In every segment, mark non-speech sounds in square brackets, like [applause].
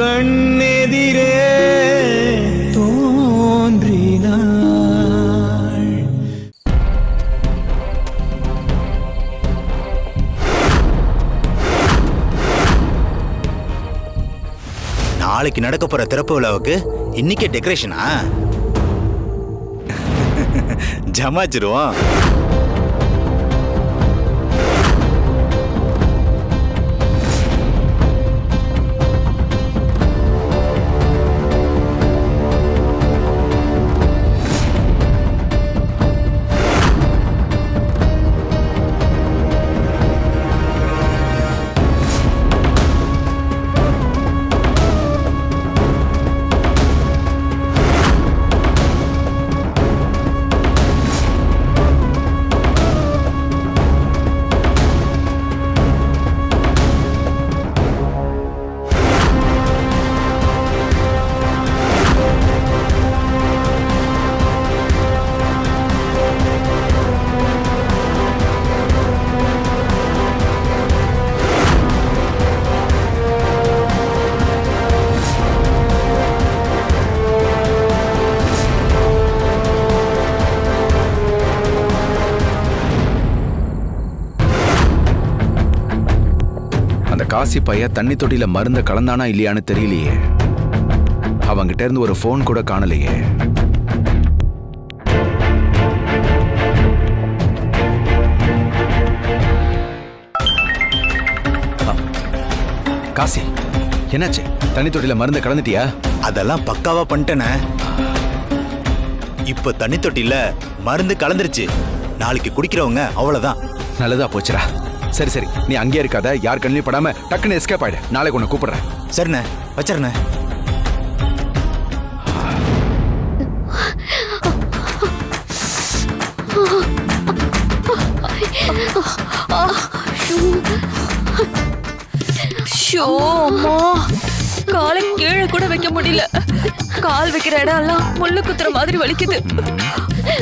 கண்ணெதிரே தோன்றினாள். நாளைக்கு நடக்க போற திறப்பு விழாவுக்கு இன்னைக்கே டெக்கரேஷனா [laughs] ஜமாச்சிருவோம் காசி பைய தண்ணி தொட்டியில மருந்த கலந்தானா இல்லையான்னு தெரியலையே. அவங்கிட்ட இருந்து ஒரு ஃபோன் கூட காணலையே. காசி என்னாச்சு? தண்ணி தொட்டியில மருந்த கலந்துட்டியா? அதெல்லாம் பக்காவா பண்ணிட்டேனே. இப்ப தண்ணி தொட்டில மருந்து கலந்துருச்சு. நாளைக்கு குடிக்கிறவங்க அவ்வளவுதான். நல்லதா போச்சுடா. சரி சரி. நீ அங்கேயே இருக்காத. யார் கண்ணிலையும் படாம டக்குன்னு எஸ்கேப் ஆயிடு. நாளைக்கு உன்னை கூப்பிடுறேன். சரிண்ணே. வச்சிருண்ணே காலை கீழே கூட வைக்க முடியல. கால் வைக்கிற இடம் எல்லாம் முள்ளு குத்துற மாதிரி வலிக்குது.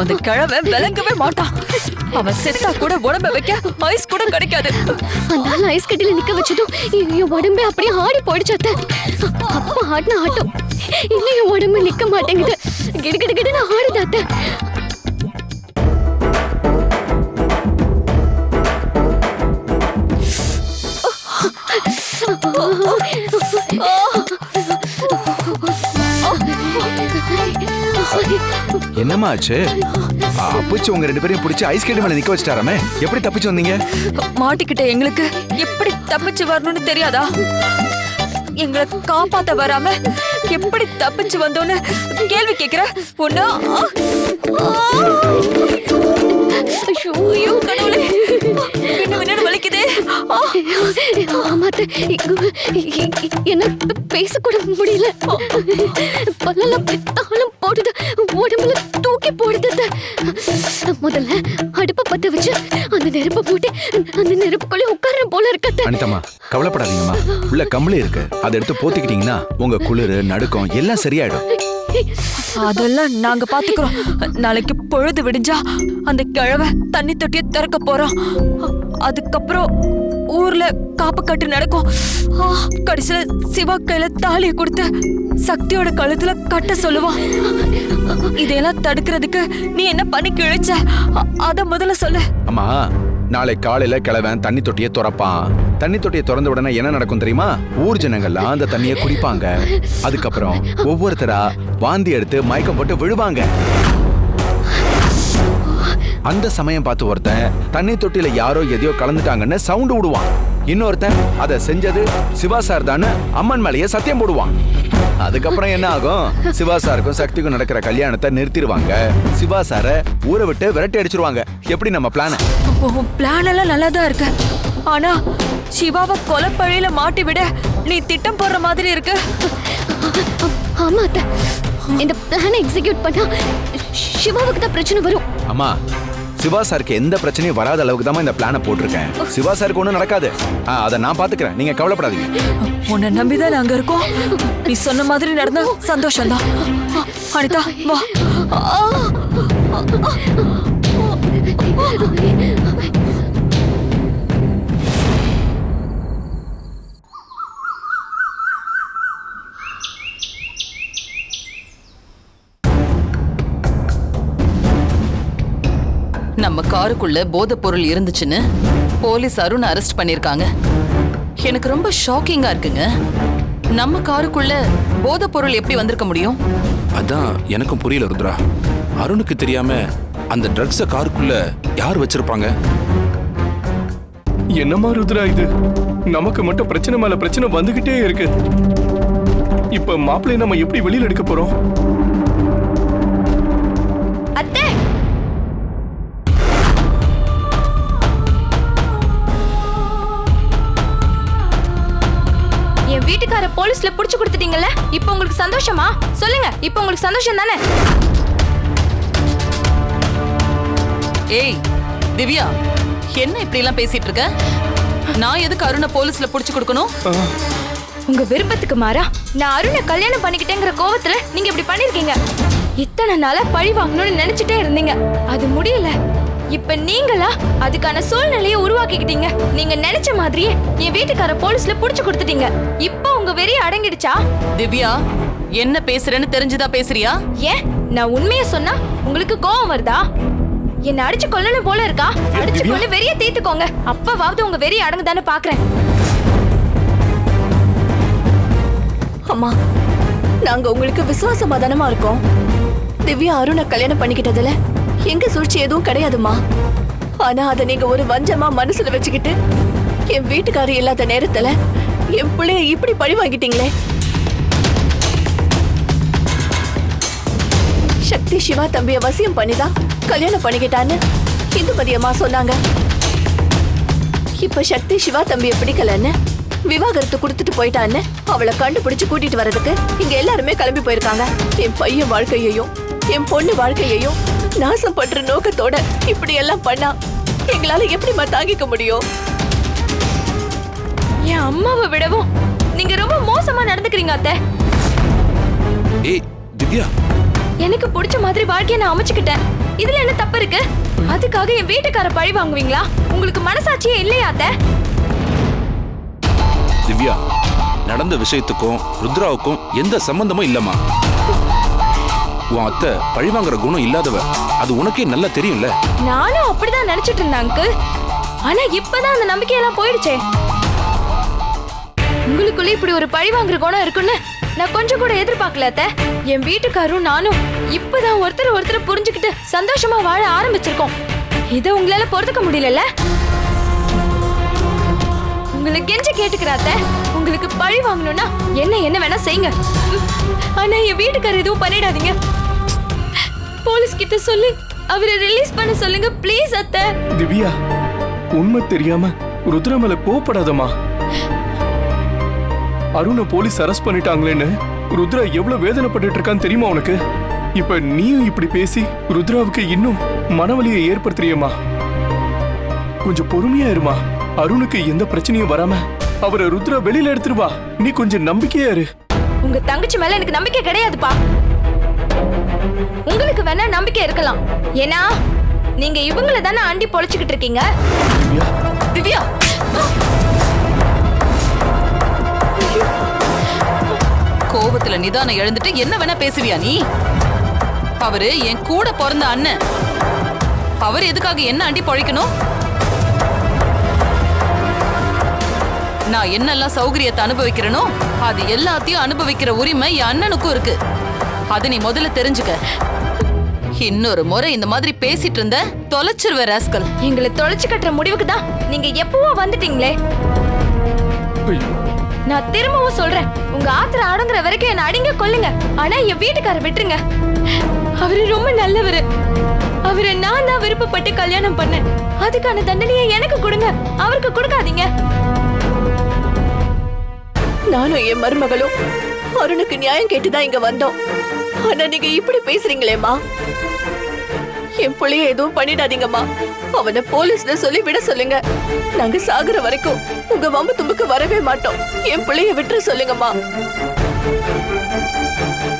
அந்த கிழவை விளங்கவே மாட்டான் அவன் செத்தா கூட உடம்ப வைக்க ஐஸ் கூட கிடைக்காது அந்த ஆள் ஐஸ் கட்டில நிக்க வச்சதும் என் உடம்பே அப்படியே ஆடி போயிடுச்சு அத்தை அப்பா ஆடின ஆட்டம் இன்னும் என் உடம்பு நிக்க மாட்டேங்குது கிடு கிடு கிடுன்னு ஆடுது அத்தை [laughs] என்னம்மா ஆச்சு? அ, அப்புச்சு உங்க ரெண்டு பேரையும் பிடிச்சி ஐஸ் கட்டி மேல நிக்க வச்சிட்டாராமே. எப்படி தப்பிச்சு வந்தீங்க? மாட்டிக்கிட்ட எங்களுக்கு எப்படி தப்பிச்சு வரணும்னு தெரியாதா? எங்களை காப்பாத்த வராம எப்படி தப்பிச்சு வந்தோன்னு கேள்வி கேக்குற பொண்ணா? ஐயோ கடவுளே. என்ன விண்ணு வலிக்குதே? என்ன பேசக்கூட முடியல. பல்லெல்லாம் தாளம் போடுது உடம்புல தூக்கி போடுது. முதல்ல அடுப்பை பத்த வச்சு அந்த நெருப்பை போட்டு அந்த நெருப்புக்குள்ளே உட்கார போல இருக்கு அத்தை. அனிதம்மா கவலைப்படாதீங்கம்மா. உள்ள கம்பளி இருக்கு. அதை எடுத்து போத்திக்கிட்டீங்கன்னா உங்க குளிர் நடுக்கம் எல்லாம் சரியாயிடும். அதெல்லாம் நாங்க பாத்துக்கிறோம். நாளைக்கு பொழுது விடிஞ்சா அந்த கிழவ தண்ணி தொட்டிய திறக்க போறோம். அதுக்கப்புறம் ஊர்ல காப்பு கட்டு நடக்கும். கடைசியில சிவா கையில தாலியை கொடுத்து சக்தியோட கழுத்துல கட்ட சொல்லுவான். இதையெல்லாம் தடுக்கிறதுக்கு நீ என்ன பண்ணி கிழிச்ச? அத முதல்ல சொல்லு. அம்மா நாளை காலையில கிழவன் தண்ணி தொட்டியை திறப்பான். தண்ணி தொட்டியை திறந்த உடனே என்ன நடக்கும் தெரியுமா? ஊர் ஜனங்கள்லாம் அந்த தண்ணியை குடிப்பாங்க. அதுக்கப்புறம் ஒவ்வொருத்தரா வாந்தி எடுத்து மயக்கம் போட்டு விழுவாங்க. அந்த சமயம் பார்த்து ஒருத்தன் தண்ணி தொட்டியில யாரோ எதையோ கலந்துட்டாங்கன்னு சவுண்ட் விடுவான். இன்னொருத்தன் அதை செஞ்சது சிவா சார் தான் அம்மன் மேலேயே சத்தியம் போடுவான். அதுக்கப்புறம் என்ன ஆகும்? சிவா சாருக்கும் சக்திக்கும் நடக்கிற கல்யாணத்தை நிறுத்திடுவாங்க. சிவா சாரை ஊரை விட்டு விரட்டி அடிச்சிருவாங்க. எப்படி நம்ம பிளான் பிளான் எல்லாம் நல்லா தான் இருக்கு. ஆனா சிவாவை கொலை பழியில மாட்டி விட நீ திட்டம் போடுற மாதிரி இருக்கு. ஆமா இந்த பிளானை எக்ஸிக்யூட் பண்ணா சிவாவுக்கு தான் பிரச்சனை வரும். அம்மா சிவா சாருக்கு எந்த பிரச்சனையும் வராத அளவுக்கு தான் இந்த பிளானை போட்டிருக்கேன். சிவா சாருக்கு ஒன்றும் நடக்காது. ஆ, அதை நான் பாத்துக்கிறேன். நீங்க கவலைப்படாதீங்க. உன்னை நம்பிதான் நாங்க இருக்கோம்? நீ சொன்ன மாதிரி நடந்தா சந்தோஷம்தான். அனிதா வா. ஆ, நம்ம காருக்குள்ள போதைப் பொருள் இருந்துச்சுன்னு போலீஸ் அருண் அரெஸ்ட் பண்ணிருக்காங்க எனக்கு ரொம்ப ஷாக்கிங்கா இருக்குங்க. நம்ம காருக்குள்ள போதைப் பொருள் எப்படி வந்திருக்க முடியும்? அதான் எனக்கும் புரியல ருத்ரா. அருணுக்கு தெரியாம அந்த ட்ரக்ஸ காருக்குள்ள யார் வச்சிருப்பாங்க? என்னமா ருத்ரா இது? நமக்கு மட்டும் பிரச்சனை மேல பிரச்சனை வந்துகிட்டே இருக்கு. இப்ப மாப்பிள்ளை நம்ம எப்படி வெளியில எடுக்க போறோம்? அத்தை! வீட்டுக்கார போலீஸ்ல புடிச்சு கொடுத்துட்டீங்கல்ல? இப்போ உங்களுக்கு சந்தோஷமா? சொல்லுங்க இப்போ உங்களுக்கு சந்தோஷம் தானே? ஏய் திவ்யா என்ன இப்படி எல்லாம் பேசிட்டு இருக்க? நான் எதுக்கு அருணை போலீஸ்ல புடிச்சு கொடுக்கணும்? உங்க விருப்பத்துக்கு மாறா நான் அருணை கல்யாணம் பண்ணிக்கிட்டேங்கிற கோவத்துல நீங்க இப்படி பண்ணிருக்கீங்க. இத்தனை நாளா பழி வாங்கணும்னு நினைச்சிட்டே இருந்தீங்க. அது முடியல. இப்ப நீங்களா அதுக்கான சூழ்நிலையை உருவாக்கிக்கிட்டீங்க. நீங்க நினைச்ச மாதிரியே என் வீட்டுக்கார போலீஸ்ல புடிச்சு கொடுத்துட்டீங்க. இப்போ உங்க வெறி அடங்கிடுச்சா? திவ்யா என்ன பேசுறேன்னு தெரிஞ்சுதான் பேசுறியா? ஏன்? நான் உண்மையை சொன்னா உங்களுக்கு கோவம் வருதா? என்ன அடிச்சு கொல்லணும் போல இருக்கா? அடிச்சு கொண்டு வெறிய தீர்த்துக்கோங்க. அப்பவாவது உங்க வெறி அடங்குதான்னு பாக்குறேன். அம்மா நாங்க உங்களுக்கு விசுவாசமா தானமா இருக்கோம். திவ்யா அருணை கல்யாணம் பண்ணிக்கிட்டதுல எங்க சூழ்ச்சி எதுவும் கிடையாதுமா ஆனா அதை நீங்க ஒரு வஞ்சமா மனசுல வச்சுக்கிட்டு என் வீட்டுக்காரர் இல்லாத நேரத்துல என் பிள்ளைய இப்படி பழி வாங்கிட்டீங்களே. சக்தி சிவா தம்பிய வசியம் பண்ணிதான் கல்யாணம் பண்ணிக்கிட்டான்னு இந்துமதி அம்மா சொன்னாங்க. இப்ப சக்தி சிவா தம்பிய பிடிக்கலன்னு விவாகரத்து கொடுத்துட்டு போயிட்டான்னு அவளை கண்டுபிடிச்சு கூட்டிட்டு வர்றதுக்கு இங்க எல்லாருமே கிளம்பி போயிருக்காங்க. என் பையன் வாழ்க்கையையும் என் பொண்ணு வாழ்க்கையையும் நாசம் பண்ற நோக்கத்தோட இப்படி எல்லாம் பண்ணா எங்களால எப்படிம்மா தாங்கிக்க முடியும்? என் அம்மாவை விடவும் நீங்க ரொம்ப மோசமா நடந்துக்கிறீங்க அத்தை. ஏய் திவ்யா. எனக்கு பிடிச்ச மாதிரி வாழ்க்கைய நான் அமைச்சுக்கிட்டேன். இதுல என்ன தப்பு இருக்கு? அதுக்காக என் வீட்டுக்கார பழி வாங்குவீங்களா? உங்களுக்கு மனசாட்சியே இல்லையா அத்தை? திவ்யா நடந்த விஷயத்துக்கும் ருத்ராவுக்கும் எந்த சம்பந்தமும் இல்லம்மா. உன் அத்தை பழிவாங்குற குணம் இல்லாதவ. அது உனக்கே நல்லா தெரியும்ல. நானும் அப்படிதான் நினைச்சிட்டு இருந்தேன் அங்கிள் ஆனா இப்பதான் அந்த நம்பிக்கையெல்லாம் போயிடுச்சே. உங்களுக்குள்ள இப்படி ஒரு பழி வாங்குற குணம் இருக்குன்னு நான் கொஞ்சம் கூட எதிர்பார்க்கல அத்தை. என் வீட்டுக்காரும் நானும் இப்பதான் ஒருத்தர் ஒருத்தர் புரிஞ்சுக்கிட்டு சந்தோஷமா வாழ ஆரம்பிச்சிருக்கோம். இதை உங்களால பொறுத்துக்க முடியலல்ல? உங்களை கெஞ்ச கேட்டுக்கிறாத்த உங்களுக்கு பழி வாங்கணும்னா என்ன என்ன வேணா செய்யுங்க. ஆனா என் வீட்டுக்காரர் எதுவும் பண்ணிடாதீங்க. போலீஸ் கிட்ட சொல்லி. அவரை ரிலீஸ் பண்ண சொல்லுங்க ப்ளீஸ் அத்தை. திவ்யா உண்மை தெரியாம ருத்ரா மேல கோவப்படாதம்மா. அருணை போலீஸ் அரெஸ்ட் பண்ணிட்டாங்களேன்னு ருத்ரா எவ்வளவு வேதனைப்பட்டுட்டு இருக்கான்னு தெரியுமா உனக்கு? இப்ப நீயும் இப்படி பேசி ருத்ராவுக்கு இன்னும் மனவலியை ஏற்படுத்துறியம்மா. கொஞ்சம் பொறுமையா இருமா. அருணுக்கு எந்த பிரச்சனையும் வராம அவரை ருத்ரா வெளியில எடுத்துருவா நீ கொஞ்சம் நம்பிக்கையா இரு. உங்க தங்கச்சி மேல எனக்கு நம்பிக்கை கிடையாதுப்பா. உங்களுக்கு வேணா நம்பிக்கை இருக்கலாம். ஏன்னா நீங்க இவங்கள தானே அண்டி பொழைச்சுக்கிட்டு இருக்கீங்க? திவ்யா. கோபத்துல நிதானம் எழுந்துட்டு என்ன வேணா பேசுவியா நீ? அவரு என் கூட பிறந்த அண்ணன். அவர் எதுக்காக என்ன அண்டி பழைக்கணும்? நான் என்னெல்லாம் சௌகரியத்தை அனுபவிக்கிறேனோ அது எல்லாத்தையும் அனுபவிக்கிற உரிமை என் அண்ணனுக்கும் இருக்கு. அதை நீ முதல்ல தெரிஞ்சுக்க. இன்னொரு முறை இந்த மாதிரி பேசிட்டு இருந்த தொலைச்சிருவ ராஸ்கல். எங்களை தொலைச்சு கட்டுற முடிவுக்கு தான் நீங்க எப்பவோ வந்துட்டீங்களே. நான் திரும்பவும் சொல்றேன் உங்க ஆத்திர அடங்குற வரைக்கும் என்ன அடிங்க கொல்லுங்க. ஆனா என் வீட்டுக்கார விட்டுருங்க. அவரு ரொம்ப நல்லவரு. அவரை நான் தான் விருப்பப்பட்டு கல்யாணம் பண்ணேன். அதுக்கான தண்டனையை எனக்கு கொடுங்க. அவருக்கு கொடுக்காதீங்க. நானும் என் மருமகளும் அருணுக்கு நியாயம் கேட்டுதான் இங்க வந்தோம். ஆனா நீங்க இப்படி பேசுறீங்களேம்மா. என் பிள்ளைய எதுவும் பண்ணிடாதீங்கம்மா. அவனை போலீஸ்ல சொல்லி விட சொல்லுங்க. நாங்க சாகுற வரைக்கும் உங்க வம்பு தும்புக்கு வரவே மாட்டோம். என் பிள்ளைய விட்டுற சொல்லுங்கம்மா.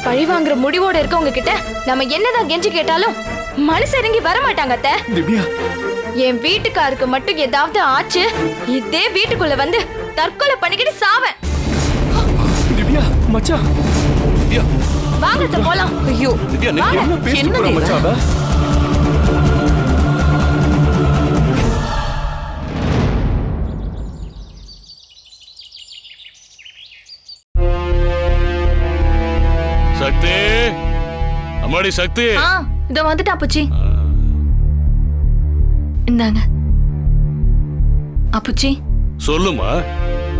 பழி வாங்குற முடிவோட இருக்கவங்க கிட்ட நம்ம என்னதான் கெஞ்சி கேட்டாலும் மனசு இறங்கி வர மாட்டாங்க அத்தை. திவ்யா. என் வீட்டுக்காருக்கு மட்டும் ஏதாவது ஆச்சு இதே வீட்டுக்குள்ள வந்து தற்கொலை பண்ணிக்கிட்டு சாவேன். மச்சா திவ்யா. வாங்க அத்தை போலாம். ஐயோ திவ்யா நீ என்ன பேசிட்டு போற தேவா? மச்சாவ சக்தி. அம்மாடி சக்தி. ஆ வந்துட்டா அப்புச்சி. இந்தாங்க. அப்புச்சி. சொல்லுமா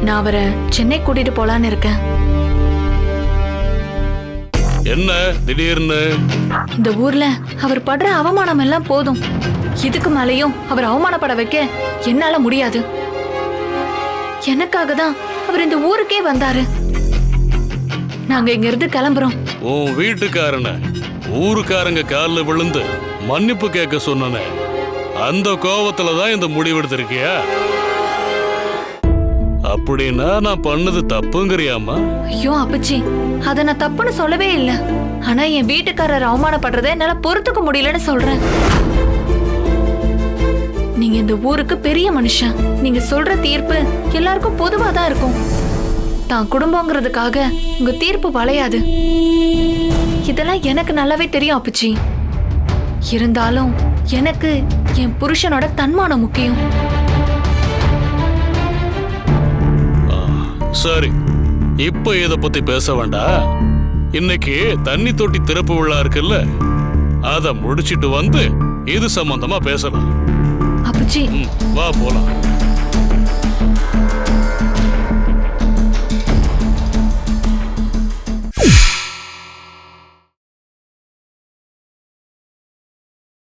நான் அவரை சென்னை கூட்டிட்டு போலான்னு இருக்கேன். என்ன திடீர்னு? இந்த ஊர்ல அவர் படுற அவமானம் எல்லாம் போதும். இதுக்கு மேலேயும் அவர் அவமானப்பட வைக்க என்னால முடியாது. எனக்காக தான் அவர் இந்த ஊருக்கே வந்தாரு. நாங்க இங்க இருந்து கிளம்புறோம். உன் வீட்டுக்காரன ஊருக்காரங்க காலில் விழுந்து மன்னிப்பு கேட்க சொன்னனே. அந்த கோவத்துல தான் இந்த முடிவெடுத்திருக்கியா? அப்படின்னா நான் பண்ணது தப்புங்கிறியாமா ஐயோ அப்பச்சி அத நான் தப்புன்னு சொல்லவே இல்ல. ஆனா என் வீட்டுக்காரர் அவமானப்படுறத என்னால பொறுத்துக்க முடியலன்னு சொல்றேன். நீங்க இந்த ஊருக்கு பெரிய மனுஷன். நீங்க சொல்ற தீர்ப்பு எல்லாருக்கும் பொதுவா தான் இருக்கும். தான் குடும்பங்கிறதுக்காக உங்க தீர்ப்பு வளையாது. இதெல்லாம் எனக்கு நல்லாவே தெரியும் அப்பச்சி இருந்தாலும் எனக்கு என் புருஷனோட தன்மானம் முக்கியம். சரி இப்ப இத பத்தி பேச வேண்டாம் இன்னைக்கு தண்ணி தொட்டி திறப்பு விழா இருக்குல்ல அத முடிச்சிட்டு வந்து இது சம்பந்தமா பேசலாம். வா போலாம்.